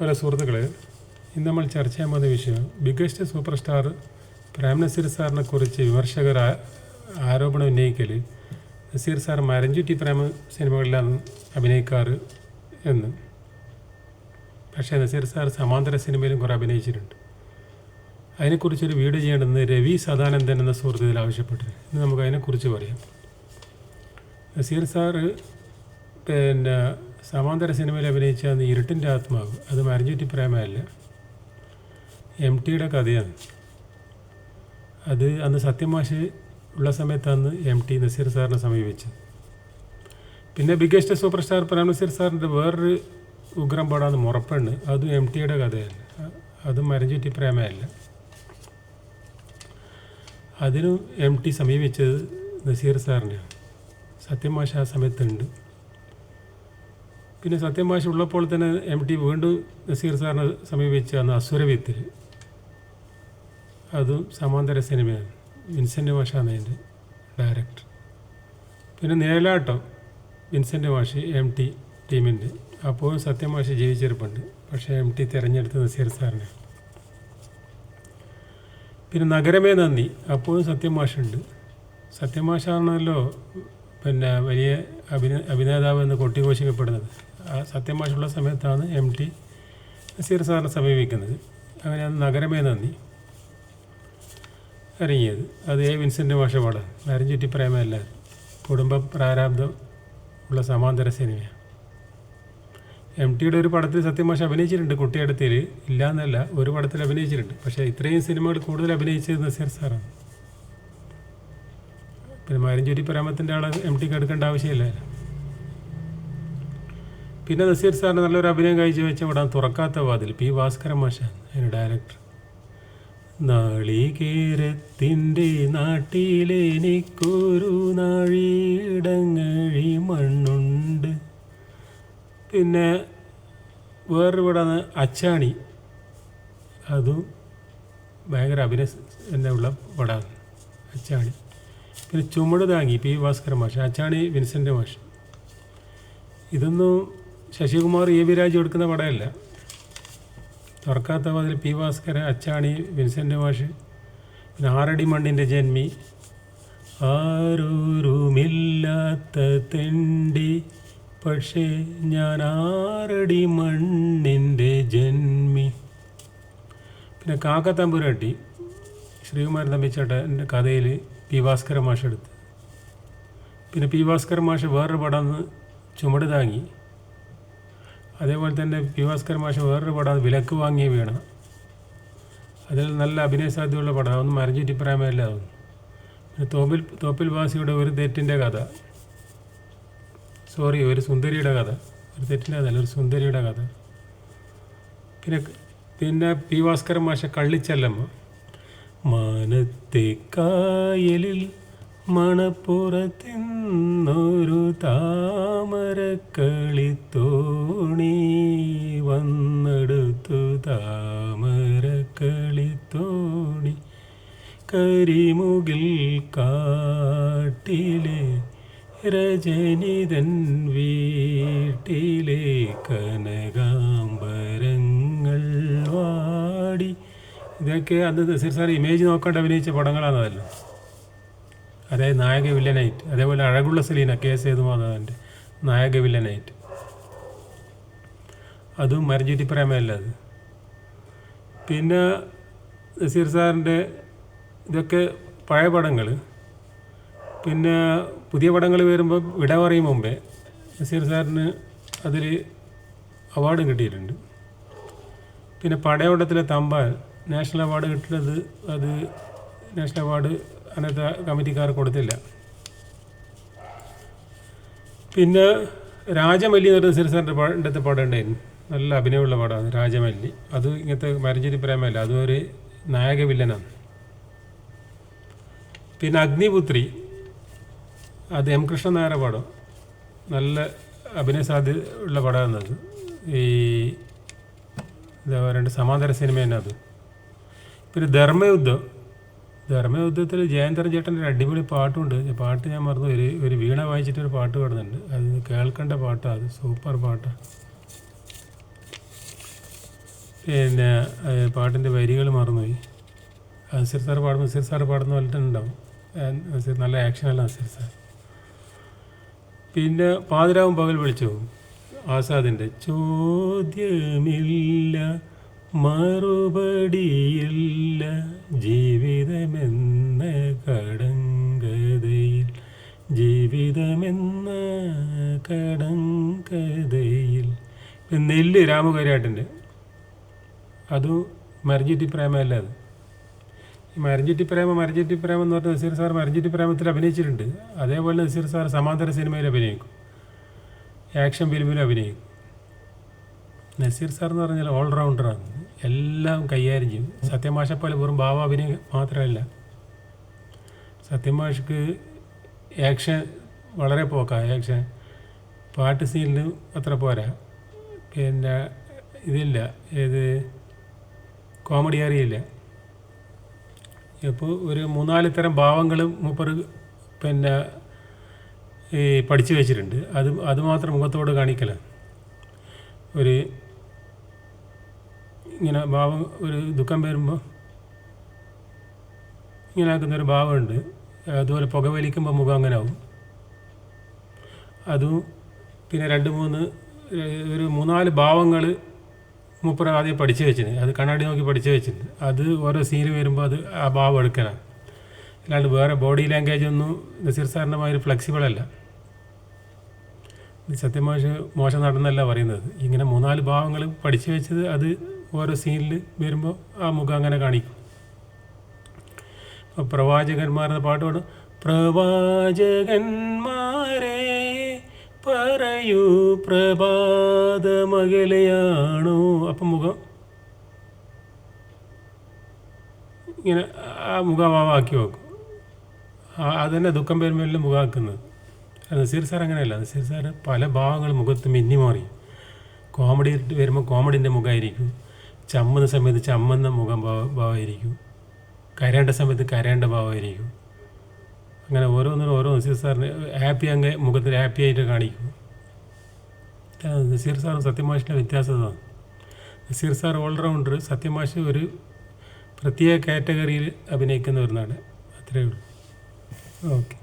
Hello സുഹൃത്തുക്കളെ ഇന്ന് നമ്മൾ ചർച്ച ചെയ്യാൻ പോകുന്ന വിഷയം biggest super star Prem Nazir സാറിനെ കുറിച്ച് വിമർശകർ ആരോപണം ഉന്നയിക്കൽ നസീർ സാർ മരഞ്ചുറ്റി പ്രേമ സിനിമകളിലാണ് അഭിനയിക്കാറ് എന്ന്. പക്ഷേ നസീർ സാർ സമാന്തര സിനിമയിലും കുറേ അഭിനയിച്ചിട്ടുണ്ട്. അതിനെക്കുറിച്ചൊരു വീഡിയോ ചെയ്യേണ്ടെന്ന് രവി സദാനന്ദൻ എന്ന സുഹൃത്ത് ഇതിൽ ആവശ്യപ്പെട്ടിട്ടുണ്ട് ഇന്ന് നമുക്ക് അതിനെക്കുറിച്ച് പറയാം. നസീർ സാറ് പിന്നെ സമാന്തര സിനിമയിൽ അഭിനയിച്ച അന്ന് ഇരുട്ടിന്റെ ആത്മാവ് അത് മരഞ്ചുറ്റി പ്രേമയല്ല. എം ടിയുടെ കഥയാണ്. അത് അന്ന് സത്യമാഷ് ഉള്ള സമയത്താണ് എം ടി നസീർ സാറിനെ സമീപിച്ചത്. പിന്നെ biggest super star Prem Nazir സാറിന്റെ വേറൊരു ഉഗ്രം പടാണ് മുറപ്പെണ്ണ്. അതും എം ടിയുടെ കഥയല്ല. അതും മരഞ്ചുറ്റി പ്രേമയല്ല. അതിനും എം ടി സമീപിച്ചത് നസീർ സാറിനെയാണ്. സത്യമാഷ ആ സമയത്തുണ്ട്. പിന്നെ സത്യമാഷ ഉള്ളപ്പോൾ തന്നെ എം ടി വീണ്ടും നസീർ സാറിനെ സമീപിച്ച അന്ന് അസുരവിത്തിൽ അതും സമാന്തര സിനിമയാണ്. വിൻസെന്റ് മാഷാണ് അതിന്റെ ഡയറക്ടർ. പിന്നെ നേലാട്ടം വിൻസെന്റ് വാഷി എം ടി ടീമിന്റെ. അപ്പോഴും സത്യമാഷ് ജീവിച്ചിരിപ്പുണ്ട്. പക്ഷേ എം ടി തിരഞ്ഞെടുത്ത നസീർ സാറിനെ പിന്നെ നഗരമേ നന്ദി. അപ്പോഴും സത്യമാഷുണ്ട് സത്യമാഷാണല്ലോ പിന്നെ വലിയ അഭിന അഭിനേതാവ് എന്ന് കൊട്ടിഘോഷിക്കപ്പെടുന്നത്. ആ സത്യമാഷുള്ള സമയത്താണ് എം ടി നസീർ സാറിനെ സമീപിക്കുന്നത് അങ്ങനെയാണ് നഗരമേ നന്ദി. ഇറങ്ങിയത് അത് എ വിൻസെന്റ് മാഷ നരം ചുറ്റി പ്രേമയല്ല കുടുംബ പ്രാരാബ്ദം ഉള്ള സമാന്തര സിനിമയാണ്. എം ടിയുടെ ഒരു പടത്തിൽ സത്യമാഷ അഭിനയിച്ചിട്ടുണ്ട്. കുട്ടിയടത്തിൽ ഇല്ല എന്നല്ല ഒരു പടത്തിൽ അഭിനയിച്ചിട്ടുണ്ട്. പക്ഷേ ഇത്രയും സിനിമകൾ കൂടുതൽ അഭിനയിച്ചത് നസീർ സാറാണ് പിന്നെ മരഞ്ചേരി പ്രേമത്തിന്റെ ആളെ എം ടിക്ക് എടുക്കേണ്ട ആവശ്യമില്ല. പിന്നെ നസീർ സാറിന് നല്ലൊരു അഭിനയം കഴിച്ചു വെച്ച ഇവിടെ തുറക്കാത്ത വാതിൽ പി ഭാസ്കരൻ മാഷൻ അതിന് ഡയറക്ടർ. നാളികേരത്തിന്റെ നാട്ടിലെനിക്കൊരു നാഴിയിടങ്ങഴി മണ്ണുണ്ട്. പിന്നെ വേറൊരു പടമാണ് അച്ചാണി. അതും ഭയങ്കര അഭിനയ തന്നെ ഉള്ള പടമാണ് അച്ചാണി. പിന്നെ ചുമട് താങ്ങി പി ഭാസ്കര മാഷ അച്ചാണി വിൻസെന്റ് മാഷ. ഇതൊന്നും ശശികുമാർ എ വി രാജു എടുക്കുന്ന പടമല്ല തുറക്കാത്ത മതിൽ പി ഭാസ്കര അച്ചാണി വിൻസെന്റ് മാഷ് പിന്നെ ആറടി മണ്ണിന്റെ ജന്മി. ആരൂരുമില്ലാത്ത തെണ്ടി പക്ഷേ ഞാൻ ആറടി മണ്ണിന്റെ ജന്മി. പിന്നെ കാക്കത്തമ്പുരാട്ടി ശ്രീകുമാരൻ തമ്പിച്ചേട്ടന്റെ കഥയിൽ പി ഭാസ്കര മാഷെടുത്ത് പിന്നെ പി ഭാസ്കര മാഷ് വേറൊരു പടം ചുമട് താങ്ങി. അതേപോലെ തന്നെ പി ഭാസ്കർ മാഷ് വേറൊരു പടം വിലക്ക് വാങ്ങിയ വീണ അതിൽ നല്ല അഭിനയ സാധ്യതയുള്ള പടം. അതൊന്നും മരഞ്ചുറ്റി പ്രേമയല്ല അതൊന്നും പിന്നെ തോപ്പിൽ തോപ്പിൽ വാസിയുടെ ഒരു തെറ്റിന്റെ കഥ. സോറി ഒരു സുന്ദരിയുടെ കഥ. ഒരു തെറ്റിന്റെ കഥ ഒരു സുന്ദരിയുടെ കഥ. പിന്നെ പിന്നെ പി ഭാസ്കർ മാഷ കള്ളിച്ചല്ലമ്മ. മാനത്തെ കായലിൽ മണപ്പുറത്തിന്നൊരു താമരക്കളിത്തോണി വന്നെടുത്തു താമരക്കളിത്തോണി. കരിമുകിൽ കാട്ടിലെ രജനിതൻ വീട്ടിലെ കനകാംബരങ്ങൾ വാടി. ഇതൊക്കെ അന്ന് നസീർ സാർ ഇമേജ് നോക്കാണ്ട് അഭിനയിച്ച പടങ്ങളാണതല്ലോ. അതായത് നായക വില്ലനായിട്ട് അതേപോലെ അഴകുള്ള സലീന കെ സേതുമാധവന്റെ നായക വില്ലനായിട്ട്. അതും മരഞ്ചുറ്റി പ്രേമയല്ല അത്. പിന്നെ നസീർ സാറിന്റെ ഇതൊക്കെ പഴയ പടങ്ങൾ. പിന്നെ പുതിയ പടങ്ങൾ വരുമ്പോൾ വിട പറയും മുമ്പേ നസീർ സാറിന് അതിൽ അവാർഡും കിട്ടിയിട്ടുണ്ട്. പിന്നെ പടയോട്ടത്തിലെ തമ്പാൻ നാഷണൽ അവാർഡ് കിട്ടുന്നത് അത് നാഷണൽ അവാർഡ് അന്നത്തെ കമ്മിറ്റിക്കാർ കൊടുത്തില്ല. പിന്നെ രാജമല്ലി എന്ന് പറയുന്ന നസീർ സാറിന്റെ പണ്ടത്തെ പടം നല്ല അഭിനയമുള്ള പാടാണ് രാജമല്ലി. അത് ഇങ്ങനത്തെ മരഞ്ചേരി പ്രേമല്ല അതൊരു നായക വില്ലനാണ്. പിന്നെ അഗ്നിപുത്രി അത് എം കൃഷ്ണൻ നായരുടെ പടം. നല്ല അഭിനയ സാധ്യത ഉള്ള പടമാണ് അത്. ഈ എന്താ പറയുക സമാന്തര സിനിമ തന്നെ അത്. പിന്നെ ധർമ്മയുദ്ധം. ധർമ്മയുദ്ധത്തിൽ ജയന്തർ ചേട്ടന്റെ അടിപൊളി പാട്ടുണ്ട്. പാട്ട് ഞാൻ മറന്നു ഒരു ഒരു വീണ വായിച്ചിട്ട് ഒരു പാട്ട് പാടുന്നുണ്ട്. അത് കേൾക്കേണ്ട പാട്ടാണ് അത്. സൂപ്പർ പാട്ടാണ് പിന്നെ പാട്ടിന്റെ വരികൾ മറന്നുപോയി നസീർ സാർ പാടുമ്പോൾ നസീർ സാർ പാടുന്ന പോലെ തന്നെ ഉണ്ടാവും. നസീർ നല്ല ആക്ഷനല്ല സാർ. പിന്നെ പാതിരാവും പകൽ വിളിച്ചു. ആസാദിന്റെ ചോദ്യമില്ല മറുപടിയില്ല ജീവിതമെന്ന കടങ്കഥയിൽ ജീവിതമെന്ന കടങ്കഥയിൽ. ഇപ്പം നെല്ല് രാമകരാട്ടിന്റെ അതും മരഞ്ചിറ്റി പ്രേമല്ല അത്. മരഞ്ചിറ്റി പ്രേമ മരഞ്ചിറ്റി പ്രേമം എന്ന് പറഞ്ഞാൽ നസീർ സാർ മരഞ്ചിറ്റി പ്രേമത്തിൽ അഭിനയിച്ചിട്ടുണ്ട്. അതേപോലെ നസീർ സാർ സമാന്തര സിനിമയിൽ അഭിനയിക്കും. ആക്ഷൻ ഫിലിമിലും അഭിനയിക്കും. നസീർ സാർ എന്ന് പറഞ്ഞാൽ ഓൾറൗണ്ടറാണ്. എല്ലാം കൈകാര്യം ചെയ്യും. സത്യമാഷെ പോലെ വെറും ഭാവ അഭിനയം മാത്രമല്ല. സത്യമാഷക്ക് ആക്ഷൻ വളരെ പോക്കാണ് ആക്ഷൻ പാട്ട് സീനിൽ അത്ര പോരാ. പിന്നെ ഇതില്ല. ഏത്? കോമഡി അറിയില്ല ഇപ്പോൾ ഒരു മൂന്നാൽ തരം ഭാവങ്ങൾ മൂപ്പർ പിന്നെ ഈ പഠിച്ചു വെച്ചിട്ടുണ്ട്. അത് അതുമാത്രം മുഖത്തോട് കാണിക്കല. ഒരു ഇങ്ങനെ ഭാവം ഒരു ദുഃഖം വരുമ്പോൾ ഇങ്ങനെ ആക്കുന്നൊരു ഭാവമുണ്ട്. അതുപോലെ പുകവലിക്കുമ്പോൾ മുഖം അങ്ങനെ ആവും അതും പിന്നെ രണ്ട് മൂന്ന് ഒരു മൂന്നാൽ ഭാവങ്ങൾ മൂപ്പറ ആദ്യം പഠിച്ചു വെച്ചിന്. അത് കണ്ണാടി നോക്കി പഠിച്ചു വെച്ചിന്. അത് ഓരോ സീന് വരുമ്പോൾ അത് ആ ഭാവം എടുക്കണം അല്ലാണ്ട് വേറെ ബോഡി ലാംഗ്വേജ് ഒന്നും നസീർ സാറിന്റെ മാതിരി ഫ്ലെക്സിബിൾ അല്ല. സത്യമാഷ് മോശം നടന്നല്ല പറയുന്നത്. ഇങ്ങനെ മൂന്നാൽ ഭാവങ്ങൾ പഠിച്ചു വെച്ചത് അത് ഓരോ സീനിൽ വരുമ്പോൾ ആ മുഖം അങ്ങനെ കാണിക്കും. പ്രവാചകന്മാരെന്ന പാട്ട് പാടും പ്രവാചകന്മാരെ പറയൂ പ്രഭാതമകലയാണോ? അപ്പം മുഖം ഇങ്ങനെ ആ മുഖഭാവമാക്കി വെക്കും. ആ- അതന്നെ ദുഃഖം വരുമ്പോഴല്ലേ മുഖമാക്കുന്നത്. നസീർ സാർ അങ്ങനെയല്ല. നസീർ സാർ പല ഭാവങ്ങൾ മുഖത്ത് മിന്നി മാറി. കോമഡി വരുമ്പോൾ കോമഡിന്റെ മുഖമായിരിക്കും ചമ്മുന്ന സമയത്ത് ചമ്മുന്ന മുഖം ഭാവ ഭാവമായിരിക്കും. കരയേണ്ട സമയത്ത് കരയേണ്ട ഭാവമായിരിക്കും. അങ്ങനെ ഓരോന്നിനും ഓരോ നസീർ സാറിന് ഹാപ്പി അങ്ങ് മുഖത്തിൽ ഹാപ്പി ആയിട്ട് കാണിക്കും. നസീർ സാറും സത്യമാഷിന്റെ വ്യത്യാസം നസീർ സാർ ഓൾറൗണ്ടർ സത്യമാഷ് ഒരു പ്രത്യേക കാറ്റഗറിയിൽ അഭിനയിക്കുന്ന ഒരു നാട് അത്രയേ ഉള്ളൂ. ഓക്കെ.